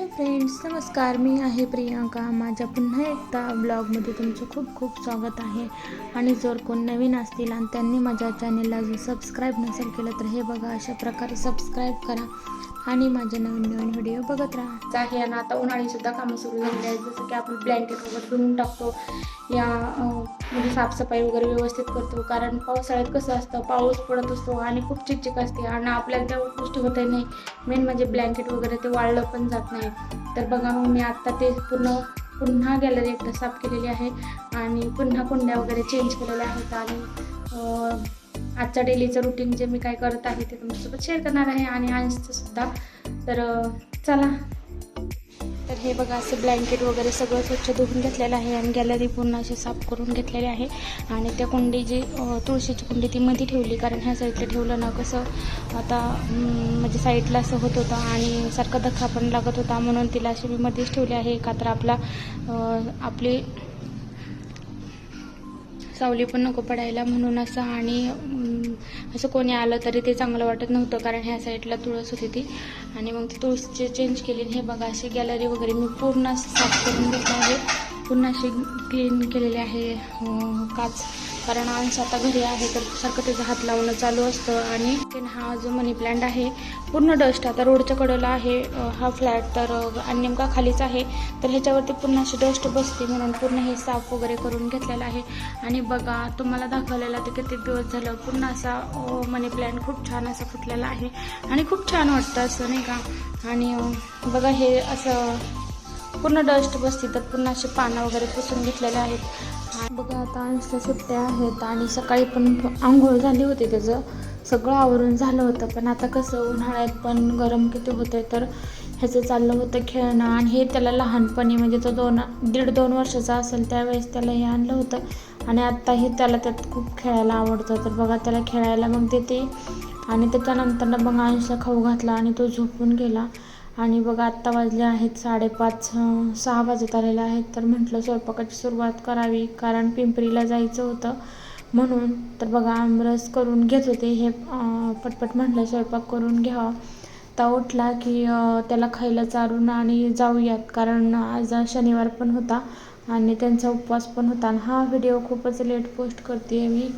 Hello friends नमस्कार. मी आहे प्रियांका. माझ्या पुन्हा एकदा ब्लॉगमध्ये तुमचं खूप खूप स्वागत आहे. आणि जर कोण नवीन असतील आणि त्यांनी माझ्या चॅनेलला जर सबस्क्राईब नसेल केलं तर हे बघा अशा प्रकारे सबस्क्राईब करा. आणि माझे नवीन नवीन व्हिडिओ बघत राहा. आहे आणि आता उन्हाळीसुद्धा कामं सुरू झालेली आहेत. जसं की आपण ब्लँकेट वगैरे धुवून टाकतो. या म्हणजे साफसफाई वगैरे व्यवस्थित करतो. कारण पावसाळ्यात कसं असतं पाऊस पडत असतो आणि खूप चिकचिक असते आणि आपल्याला त्या गोष्टी होत नाही. मेन म्हणजे ब्लँकेट वगैरे ते वाळलं पण जात नाही. तर बघा मग मी आत्ता ते पूर्ण पुन्हा गॅलरी एकदा साफ केलेली आहे. आणि पुन्हा कुंड्या वगैरे चेंज केलेल्या आहेत. आणि आजच्या डेलीचं रुटीन जे मी काय करत आहे ते तुमच्यासोबत शेअर करणार आहे आणि आईचं सुद्धा. तर चला. तर हे बघा असं ब्लँकेट वगैरे सगळं स्वच्छ धुवून घेतलेलं आहे आणि गॅलरी पूर्ण अशी साफ करून घेतलेली आहे. आणि त्या कुंडी जी तुळशीची कुंडी ती मध्ये ठेवली कारण ह्या साईडला ठेवलं ना कसं आता म्हणजे साईडला असं होत होतं आणि सारखा धक्का पण लागत होता म्हणून तिला अशी मी मध्येच ठेवली आहे. का तर आपला आपली सावली पण नको पडायला म्हणून असं आणि असं कोणी आलं तरी ते चांगलं वाटत नव्हतं कारण ह्या साईडला तुळस होती ती. आणि मग ती तुळस चेंज केली हे बघा अशी गॅलरी वगैरे मी पूर्ण साफ करून घेतली आहे. पूर्ण अशी क्लीन केलेली आहे काच. कारण अंश आता घरी आहे तर सारखं त्याचा हात लावणं चालू असतं आणि हा जो मनी प्लांट आहे पूर्ण डस्ट आता रोडच्या कडेला आहे. हा फ्लॅट तर आणि नेमका खालीच आहे. तर ह्याच्यावरती पूर्ण अशी डस्ट बसते म्हणून पूर्ण हे साफ वगैरे करून घेतलेलं आहे. आणि बघा तुम्हाला दाखवलेला ते किती दिवस झालं. पूर्ण असा मनी प्लांट खूप छान असा फुटलेला आहे. आणि खूप छान वाटतं असं नाही का? आणि बघा हे असं पूर्ण डस्ट बसते तर पूर्ण असे पानं वगैरे पुसून घेतलेले आहेत. बघा आता अंशला सुट्ट्या आहेत आणि सकाळी पण आंघोळ झाली होती त्याचं. सगळं आवरून झालं होतं पण आता कसं उन्हाळ्यात पण गरम किती होते तर ह्याचं चाललं होतं खेळणं आणि हे त्याला लहानपणी म्हणजे तो दोन दीड दोन वर्षाचा असेल त्यावेळेस त्याला हे आणलं होतं. आणि आत्ताही त्याला त्यात खूप खेळायला आवडतं तर बघा त्याला खेळायला मग देते. आणि त्याच्यानंतर मग अंशला खाऊ घातला आणि तो झोपून गेला. आणि बघा आत्ता वाजले आहेत साडेपाच सहा वाजत आलेले आहेत. तर म्हटलं स्वयंपाकाची सुरुवात करावी कारण पिंपरीला जायचं होतं. म्हणून तर बघा आमरस करून घेत होते. हे पटपट म्हटलं स्वयंपाक करून घ्यावा. तर उठला की त्याला खायला चारून आणि जाऊयात कारण आज शनिवार पण होता आणि त्यांचा उपवास पण होता. आणि हा व्हिडिओ खूपच लेट पोस्ट करते मी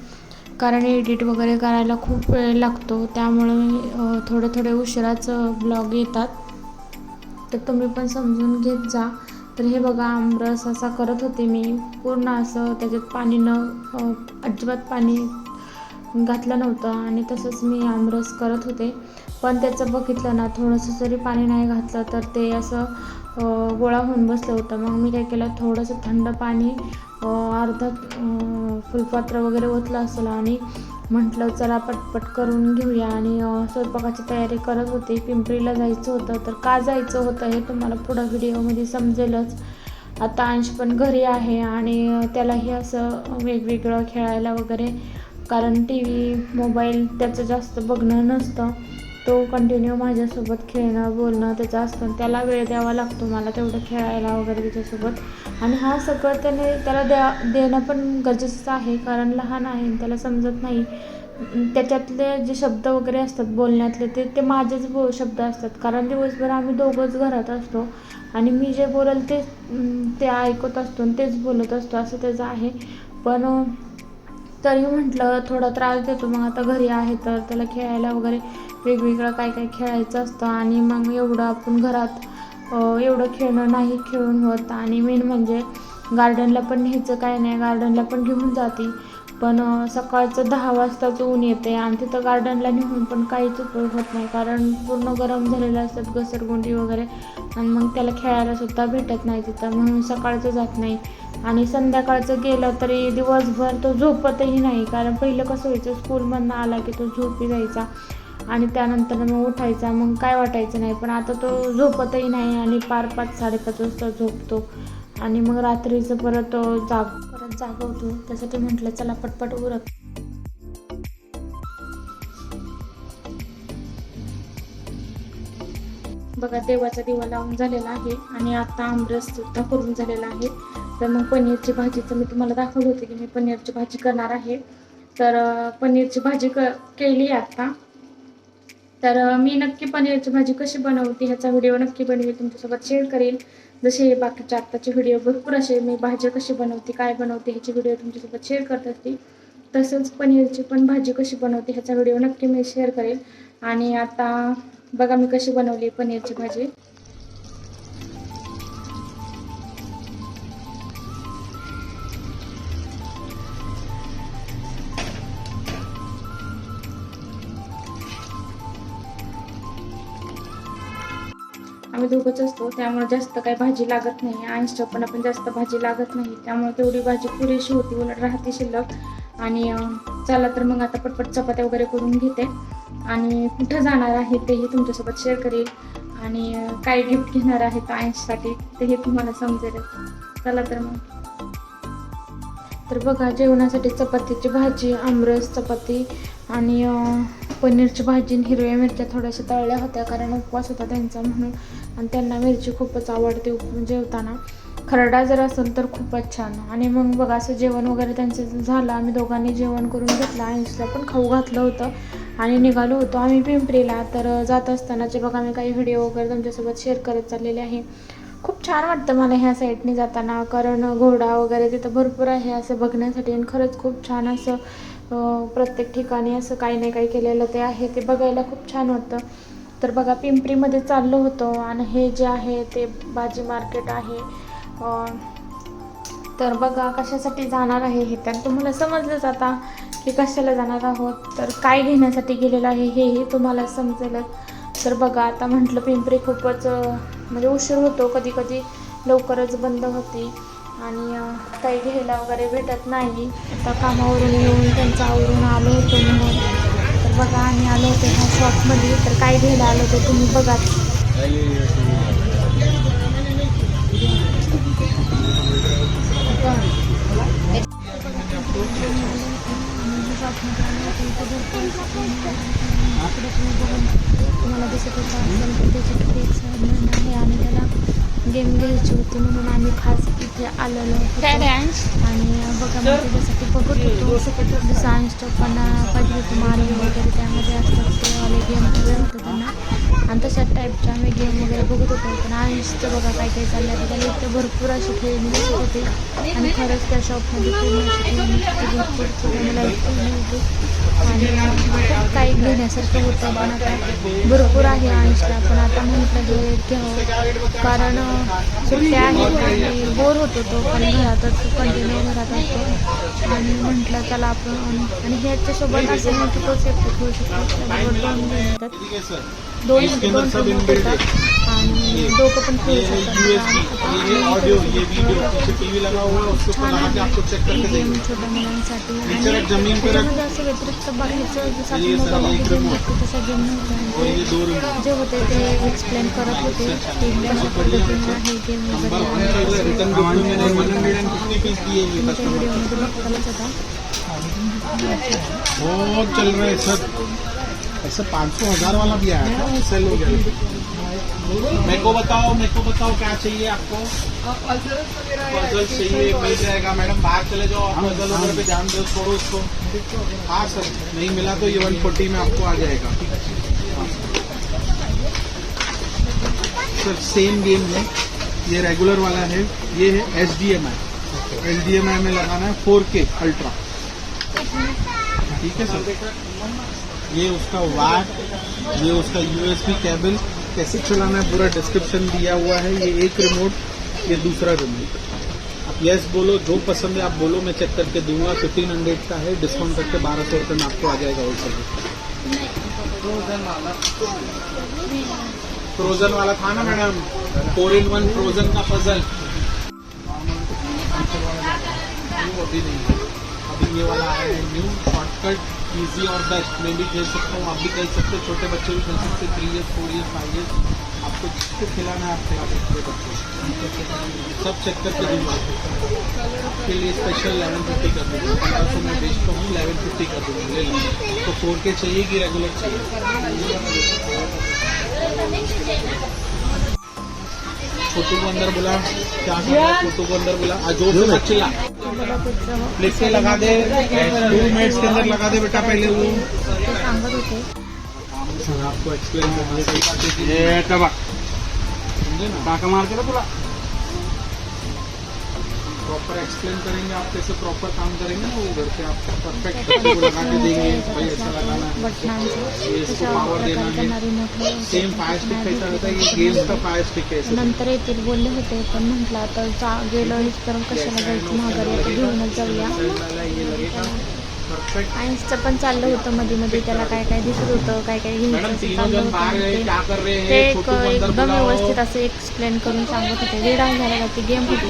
कारण एडिट वगैरे करायला खूप वेळ लागतो. त्यामुळे थोडे थोडे उशिराच ब्लॉग येतात. तर तुम्ही पण समजून घेत जा. तर हे बघा आमरस असा करत होते मी. पूर्ण असं त्याच्यात पाणी न अजिबात पाणी घातलं नव्हतं आणि तसंच मी आमरस करत होते. पण त्याचं बघितलं ना थोडंसं जरी पाणी नाही घातलं तर ते असं गोळा होऊन बसलं होतं. मग मी काय केलं थोडंसं थंड पाणी अर्धा फुलपात्र वगैरे ओतलं असेल आणि म्हटलं चला पटपट करून घेऊया. आणि स्वयंपाकाची तयारी करत होते. पिंपरीला जायचं होतं तर का जायचं होतं हे तुम्हाला पुढं व्हिडिओमध्ये समजेलच. आता अंश पण घरी आहे आणि त्यालाही असं वेगवेगळं खेळायला वगैरे कारण टी व्ही मोबाईल त्याचं जास्त बघणं नसतं. तो कंटिन्यू माझ्यासोबत खेळणं बोलणं त्याचं असतं. आणि त्याला वेळ द्यावा लागतो मला तेवढं खेळायला वगैरे त्याच्यासोबत आणि हा सगळं त्याने त्याला द्या देणं पण गरजेचं आहे. कारण लहान आहे आणि त्याला समजत नाही. त्याच्यातले जे शब्द वगैरे असतात बोलण्यातले ते ते माझेच बो शब्द असतात. कारण दिवसभर आम्ही दोघंच घरात असतो. आणि मी जे बोलेल ते ते ऐकत असतो आणि तेच बोलत असतो. असं त्याचं आहे. पण तरी म्हटलं थोडा त्रास देतो. मग आता घरी आहे तर त्याला खेळायला वगैरे वेगवेगळं काय काय खेळायचं असतं आणि मग एवढं आपण घरात एवढं खेळणं नाही खेळून होत. आणि मेन म्हणजे गार्डनला पण न्यायचं काय नाही गार्डनला पण घेऊन जाते. पण सकाळचं दहा वाजताचं ऊन येते आणि तिथं गार्डनला नेऊन पण काहीच उपयोग होत नाही. कारण पूर्ण गरम झालेलं असतात घसरगुंडी वगैरे. आणि मग त्याला खेळायला सुद्धा भेटत नाही तिथं म्हणून सकाळचं जात नाही. आणि संध्याकाळचं गेलं तरी दिवसभर तो झोपतही नाही. कारण पहिलं कसं व्हायचं स्कूलमधनं आला की तो झोपी जायचा. आणि त्यानंतर मग उठायचा मग काय वाटायचं नाही पण आता तो झोपतही नाही आणि पार पाच साडेपाच वाजता झोपतो. आणि मग रात्रीचं परत जाग परत जागवतो. त्यासाठी म्हटलं चला पटपट उरक. बघा देवाचा दिवा लावून झालेला आहे आणि आता आमरस सुद्धा करून झालेला आहे. तर मग पनीरची भाजीचं मी तुम्हाला दाखवलं होते की मी पनीरची भाजी करणार आहे. तर पनीरची भाजी क केली आता. तर मी नक्की पनीरची भाजी कशी बनवते ह्याचा व्हिडिओ नक्की बनवेल तुमच्यासोबत शेअर करेल जसे बाकीच्या बाकीचे आत्ताचे व्हिडिओ भरपूर असे मी भाज्या कशी बनवते काय बनवते ह्याची व्हिडिओ तुमच्यासोबत शेअर करत असते. तसंच पनीरची पण भाजी कशी बनवते ह्याचा व्हिडिओ नक्की मी शेअर करेल आणि आता बघा मी कशी बनवली पनीरची भाजी. आम्ही दोघंच असतो त्यामुळे जास्त काही भाजी लागत नाही. आईंच्या पण आपण जास्त भाजी लागत नाही. त्यामुळे तेवढी भाजी पुरेशी होती उलट राहते शिल्लक. आणि चला तर मग आता पटपट चपात्या वगैरे करून घेते. आणि कुठं जाणार आहे तेही तुमच्यासोबत शेअर करेल. आणि काय गिफ्ट घेणार आहेत आईंसाठी तेही तुम्हाला समजेल. चला तर मग. तर बघा जेवणासाठी चपातीची भाजी आमरस चपाती आणि पनीरची भाजी हिरव्या मिरच्या थोड्याशा तळल्या होत्या कारण उपवास होता त्यांचा म्हणून. आणि त्यांना मिरची खूपच आवडते म्हणजे जेवताना. खरडा जर असेल तर खूपच छान. आणि मग बघा असं जेवण वगैरे त्यांचं झालं आम्ही दोघांनी जेवण करून घेतलं आयुषला पण खाऊ घातलं होतं. आणि निघालो होतो आम्ही पिंपरीला. तर जात असतानाचे बघा मी काही व्हिडिओ वगैरे तुमच्यासोबत शेअर करत चाललेले आहे. खूप छान वाटतं मला ह्या साईडने जाताना. कारण घोडा वगैरे तिथं भरपूर आहे असं बघण्यासाठी. आणि खरंच खूप छान असं प्रत्येक ठिकाणी असं काही नाही काही केलेलं ते आहे. ते बघायला खूप छान वाटतं. तर बघा पिंपरीमध्ये चाललो होतो आणि हे जे आहे ते भाजी मार्केट आहे. तर बघा कशासाठी जाणार आहे हे तर तुम्हाला समजलंच आता की कशाला जाणार आहोत. तर काय घेण्यासाठी गेलेलं आहे हेही तुम्हाला समजेलच तर बघा आता म्हटलं पिंपरी खूपच म्हणजे उशीर होतो. कधी कधी लवकरच बंद होती आणि काही घ्यायला वगैरे भेटत नाही. आता कामावरून येऊन त्यांचं आवरून आलो होतो म्हणून. तर बघा आम्ही आलो होतो ह्या शॉपमध्ये तर काय घ्यायला आलो होतो तुम्ही बघा. तुम्हाला दिसत होता असेल आहे आणि त्याला गेम घ्यायची होती म्हणून आम्ही खास इथे आलेलो होतो. आणि बघा मग त्याच्यासाठी बघत होतो. जसं आईन्स्टॉपना पाहिजे होतं मारिओ वगैरे त्यामध्ये असतात ते वाले गेम वगैरे होतं त्यांना. आणि तशाच टाईपचे आम्ही गेम वगैरे बघत होतो. पण आईन्सचं बघा काय काय चाललं आहे त्याला इथं भरपूर अशी खेळणी दिसत होते. आणि खरंच त्या शॉपमध्ये पूर्ण अशी खेळणी भरपूर खेळणी आणि काही घेण्यासारखं होतं पण आता भरपूर आहे आयुषला पण आता म्हटलं हे घ्यावं. कारण सुट्ट्या आहेत आणि बोर होतो तो पण घरातच कंटिन्यू घरात असतो आणि म्हटलं त्याला आपण आणि ह्याच्यासोबत असं म्हणतो की तोच एक होऊ शकतो. त्यासोबत दोन दोन इसके दोन जण inbuilt है। येतात आणि दोघं पण खेळू ये शकतात यूएसबी ये ऑडियो ये वीडियो पीछे टीवी लगा हुआ है उसके ऊपर लगा के आपको चेक करके गेम देंगे। छोट्या मुलांसाठी Picture एक जमीन पे रख- त्याच्यामध्ये असं व्यतिरिक्त बाकीचं जसं ये आपण सर मोबाईल एक गेम remote. बघतो तसा गेम और नव्हता ये दो रिमोट जे होते ते एक्सप्लेन करत होते की कशा पद्धतीने आहे गेम नंबर वन वगैरे चल रहा है रिटर्न गिफ्ट में मैंने one hundred and fifty piece दिए हुए तुमच्या कस्टमर व्हिडिओमध्ये बघतालच होता। बहुत चल रहा है सर ऐसा पाँच सौ हजार वाला भी आया था सेल हो गया। मेरे को बताओ मेरे को बताओ क्या चाहिए आपको? पजल चाहिए मिल जाएगा। मैडम बाहर चले जाओ आप पजल वगैरह पे ध्यान दो छोड़ो उसको। हाँ। सर नहीं मिला तो ये वन फोर्टी में आपको आ जाएगा। सर सेम गेम है। ये रेगुलर वाला है। ये है H D M I H D M I में लगाना है फोर के अल्ट्रा ठीक है सर? ये उसका वाट ये उसका यूएसबी केबल कैसे चलाना है पूरा डिस्क्रिप्शन दिया हुआ है। ये एक रिमोट ये दूसरा रिमोट आप यस बोलो जो पसंद है आप बोलो मैं चेक करके दूँगा। फिफ्टीन हंड्रेड का है डिस्काउंट करके बारह सौ रुपये में आपको आ जाएगा होलसेल फ्रोजन वाला। था ना madam? Four in one frozen का नहीं है। अभी ये वाला आया है न्यू शॉर्टकट इजी और बेस्ट मैं भी खेल सकता हूँ आप भी खेल सकते हो छोटे बच्चे भी खेल सकते हैं three years four years five years आपको जिसको खिलाना है आप खिला सकते हो बच्चे। सब चेक करके दूँगा आपके लिए स्पेशल लेवन फिफ्टी कर दूँगा। पंद्रह सौ में बेचता हूँ लेवन फिफ्टी कर दूँगा ले लीजिए तो फोर के चाहिए कि रेगुलर चाहिए? छोटू को अंदर बुला क्या? छोटू को अंदर बुला। आ, ज़ोर से मत चिल्ला। ते बघा त्याचं प्लेट पे लगा दे टू मिनट्स के अंदर लगा दे बेटा पहले वो। आपको एक्सप्लेन करने की बात है कि हे टबा समझे ना? काका मारते ना तुला प्रॉपर एक्सप्लेन करेंगे आप कैसे प्रॉपर काम करेंगे ना वो घर पे आपको परफेक्ट लगा के देंगे भाई ऐसा लगाना ये इसको पावर देना है। सेम फायर स्टिक कैसा रहता है ये गेम्स का फायर स्टिक ऐसे। नंतर येथील बोलले होते पण म्हटलं आता जा तर कशाला जायचं महागारी घेऊनच जाऊया आईन्सचं पण चाललं होतं मध्ये मध्ये त्याला काय काय दिसत होतं काय काय घ्यायचं चाललं होतं ते- एक को एकदम व्यवस्थित असं एक्सप्लेन करून सांगत होते. वेळ झाला ती गेम होती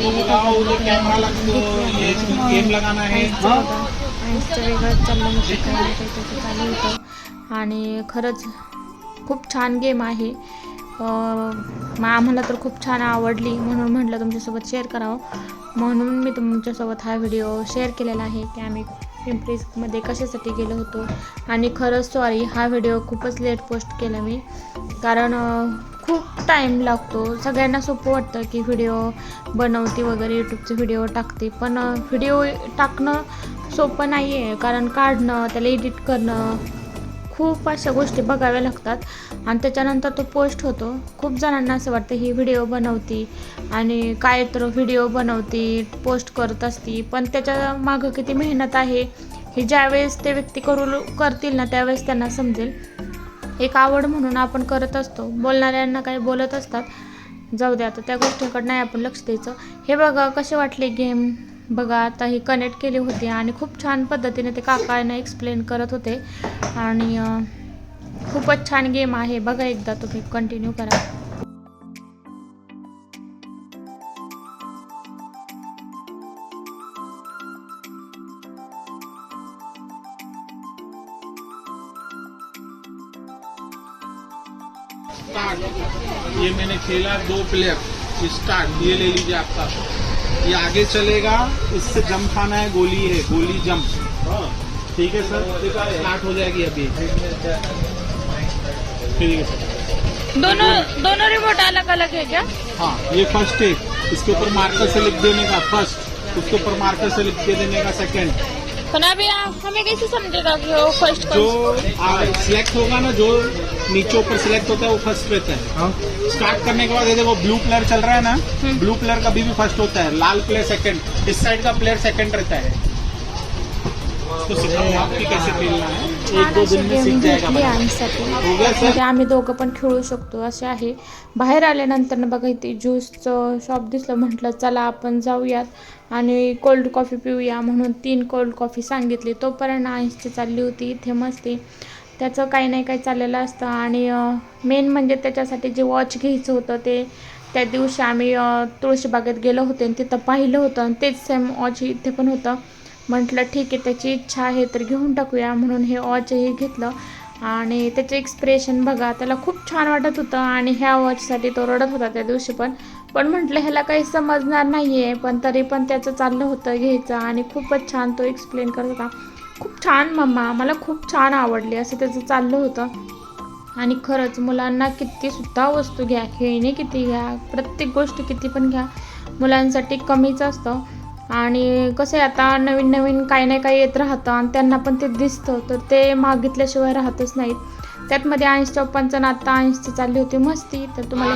वेगळंच चाललं होतं काय त्याचं चालू होतं. आणि खरंच खूप छान गेम आहे. मग आम्हाला तर खूप छान आवडली म्हणून म्हटलं तुमच्यासोबत शेअर करावं. म्हणून मी तुमच्यासोबत हा व्हिडिओ शेअर केलेला आहे की आम्ही पिंपरीमध्ये कशासाठी गेलो होतो. आणि खरंच सॉरी हा व्हिडिओ खूपच लेट पोस्ट केला मी. कारण खूप टाईम लागतो. सगळ्यांना सोपं वाटतं की व्हिडिओ बनवते वगैरे यूट्यूबचे व्हिडिओ टाकते. पण व्हिडिओ टाकणं सोपं नाही आहे कारण काढणं त्याला एडिट करणं खूप अशा गोष्टी बघाव्या लागतात. आणि त्याच्यानंतर तो पोस्ट होतो. खूप जणांना असं वाटतं ही व्हिडिओ बनवती आणि काय तर व्हिडिओ बनवती पोस्ट करत असती. पण त्याच्या मागं किती मेहनत आहे हे ज्यावेळेस ते व्यक्ती करू करतील ना त्यावेळेस त्यांना समजेल. एक आवड म्हणून आपण करत असतो. बोलणाऱ्यांना काही बोलत असतात. जाऊ द्या आता त्या गोष्टीकडे नाही आपण लक्ष द्यायचं. हे बघा कसे वाटले गेम बघा आता हे कनेक्ट केली होती आणि खूप छान पद्धतीने ते काकांना एक्सप्लेन करत होते. आणि खूपच छान गेम आहे. बघा एकदा तुम्ही कंटिन्यू करा. ये मैंने खेला दो प्लेयर स्टार्ट ये ले लीजिए आपका ये आगे चलेगा इससे जम खाना है गोली है गोली जम ठीक है सर? स्टार्ट हो जाएगी अभी। ठीक है सर दोनों दोनों रिपोर्ट अलग अलग है क्या? हाँ ये फ़र्स्ट है इसके ऊपर मार्कर से लिख देने का फ़र्स्ट उसके ऊपर मार्कर से लिख के देने का सेकंड अभी हमें कैसे समझेगा कि वो फ़र्स्ट जो सिलेक्ट होगा ना जो नीचे ऊपर सिलेक्ट होता है वो फ़र्स्ट रहता है। स्टार्ट करने के बाद ये देखो ब्लू प्लेयर चल रहा है ना ब्लू प्लेयर कभी भी फ़र्स्ट होता है लाल प्लेयर सेकंड इस साइड का प्लेयर सेकंड रहता है। उसको आपकी कैसे खेलना है। एक दो दिन में सीख जाएगा बच्चा। आमसाठी हो म्हणजे आम्ही दोघं पण खेळू शकतो असे आहे. बाहेर आल्यानंतर ना बघा इथे ज्यूसचं शॉप दिसलं म्हटलं चला आपण जाऊयात आणि कोल्ड कॉफी पिऊया म्हणून तीन कोल्ड कॉफी सांगितली. तोपर्यंत आईसची चालली होती इथे मस्ती. त्याचं काही नाही काही चाललेलं असतं. आणि मेन म्हणजे त्याच्यासाठी जे वॉच घ्यायचं होतं ते त्या दिवशी आम्ही तुळशीबागेत गेलो होतो आणि तिथं पाहिलं होतं. आणि तेच सेम वॉच इथे पण होतं. म्हटलं ठीक आहे त्याची इच्छा आहे तर घेऊन टाकूया. म्हणून हे वॉचही घेतलं. आणि त्याचे एक्सप्रेशन बघा त्याला खूप छान वाटत होतं आणि ह्या वॉचसाठी तो रडत होता त्या दिवशी पण. पण म्हटलं ह्याला काही समजणार नाही आहे पण तरी पण त्याचं चाललं होतं घ्यायचं आणि खूपच छान तो एक्सप्लेन करत होता. खूप छान मम्मा. मला खूप छान आवडली असं त्याचं चाललं होतं. आणि खरंच मुलांना कितीसुद्धा वस्तू घ्या खेळणे किती घ्या प्रत्येक गोष्ट किती पण घ्या मुलांसाठी कमीच असतं. आणि कसं आहे आता नवीन नवीन काही ना काही येत राहतं आणि त्यांना पण ते दिसतं. तर ते मागितल्याशिवाय राहतच नाहीत. त्यातमध्ये ऐंश चौपनचं नातं आता चालली होती मस्ती. तर तुम्हाला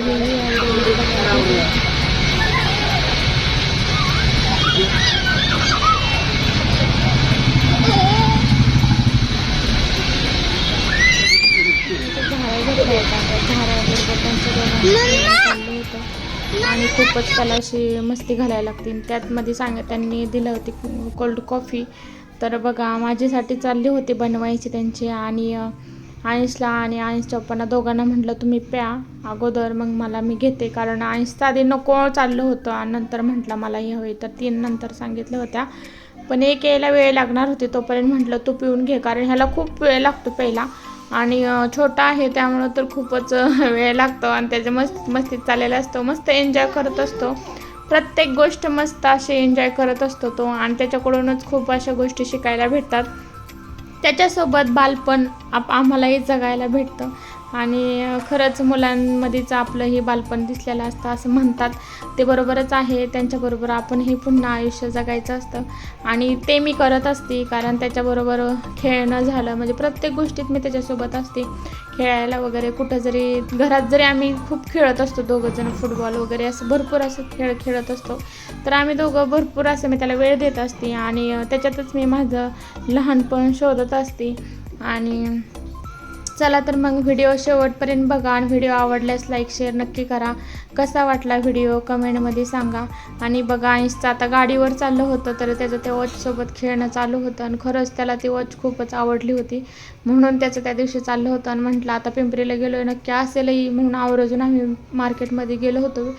खूपच त्याला अशी मस्ती घालायला लागतील त्यातमध्ये सांग त्यांनी दिलं होती कोल्ड कॉफी तर बघा माझ्यासाठी चालली होती बनवायची त्यांची आणि आईन्सला आणि आईन्सच्या चप्पांना दोघांना म्हटलं तुम्ही प्या अगोदर मग मला मी घेते. कारण आईन्सचं आधी नको चाललं होतं आणि नंतर म्हटलं मला हे होई तर तीन नंतर सांगितलं होत्या. पण एक यायला वेळ लागणार होती तोपर्यंत म्हटलं तू पिऊन घे. कारण ह्याला खूप वेळ लागतो पहिला आणि छोटा आहे त्यामुळं तर खूपच वेळ लागतो आणि त्याच्या मस्त मस्तीत चाललेला असतो मस्त एन्जॉय करत असतो. प्रत्येक गोष्ट मस्त अशी एन्जॉय करत असतो तो आणि त्याच्याकडूनच खूप अशा गोष्टी शिकायला भेटतात. त्याच्यासोबत बालपण आप आम्हालाही जगायला भेटतं. आणि खरंच मुलांमध्येच आपलं हे बालपण दिसलेलं असतं असं म्हणतात. ते बरोबरच आहे त्यांच्याबरोबर आपण हे पुन्हा आयुष्य जगायचं असतं. आणि ते मी करत असते कारण त्याच्याबरोबर खेळणं झालं. म्हणजे प्रत्येक गोष्टीत मी त्याच्यासोबत असते. खेळायला वगैरे कुठं जरी घरात जरी आम्ही खूप खेळत असतो दोघंजण फुटबॉल वगैरे असं भरपूर असं खेळ खेळत असतो. तर आम्ही दोघं भरपूर असं मी त्याला वेळ देत असते. आणि त्याच्यातच मी माझं लहानपण शोधत असते. आणि चला तर मग व्हिडिओ शेवटपर्यंत बघा आणि व्हिडिओ आवडल्यास लाईक शेअर नक्की करा. कसा वाटला व्हिडिओ कमेंटमध्ये सांगा. आणि बघा आईसचं आता गाडीवर चाललं होतं तर त्याचं त्या वॉचसोबत खेळणं चालू होतं आणि खरंच त्याला ती वॉच खूपच आवडली होती. म्हणून त्याचं त्या दिवशी चाललं होतं आणि म्हटलं आता पिंपरीला गेलो नक्की असेलही म्हणून आवर्जून आम्ही मार्केटमध्ये गेलो होतो.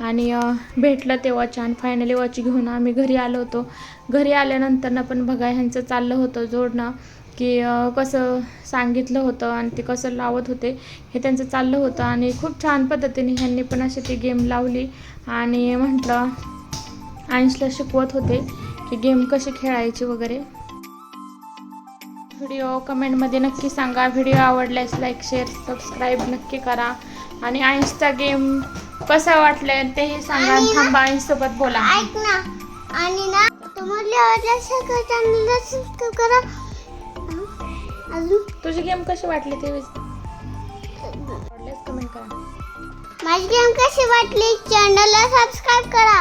आणि भेटलं ते वॉच आणि फायनली वॉच घेऊन आम्ही घरी आलो होतो. घरी आल्यानंतरनं पण बघा ह्यांचं चाललं होतं जोडणं. की कसं सांगितलं होतं आणि ते कसं लावत होते हे त्यांचं चाललं होतं आणि खूप छान पद्धतीने ह्यांनी पण अशी ती गेम लावली आणि म्हटलं आईन्सला शिकवत होते की गेम कशी खेळायची वगैरे. व्हिडिओ कमेंटमध्ये नक्की सांगा. व्हिडिओ आवडल्यास लाईक शेअर सबस्क्राईब नक्की करा. आणि आईन्सचा गेम कसा वाटलाय तेही सांगा. थांबा आईन्ससोबत बोला. ऐक ना. आणि ना तुम्हाला आवडल्यास करा? अजून? तुझी गेम कशी वाटली ते आवडल्यास कमेंट करा. माझी गेम कशी वाटली? चॅनलला सबस्क्राईब करा.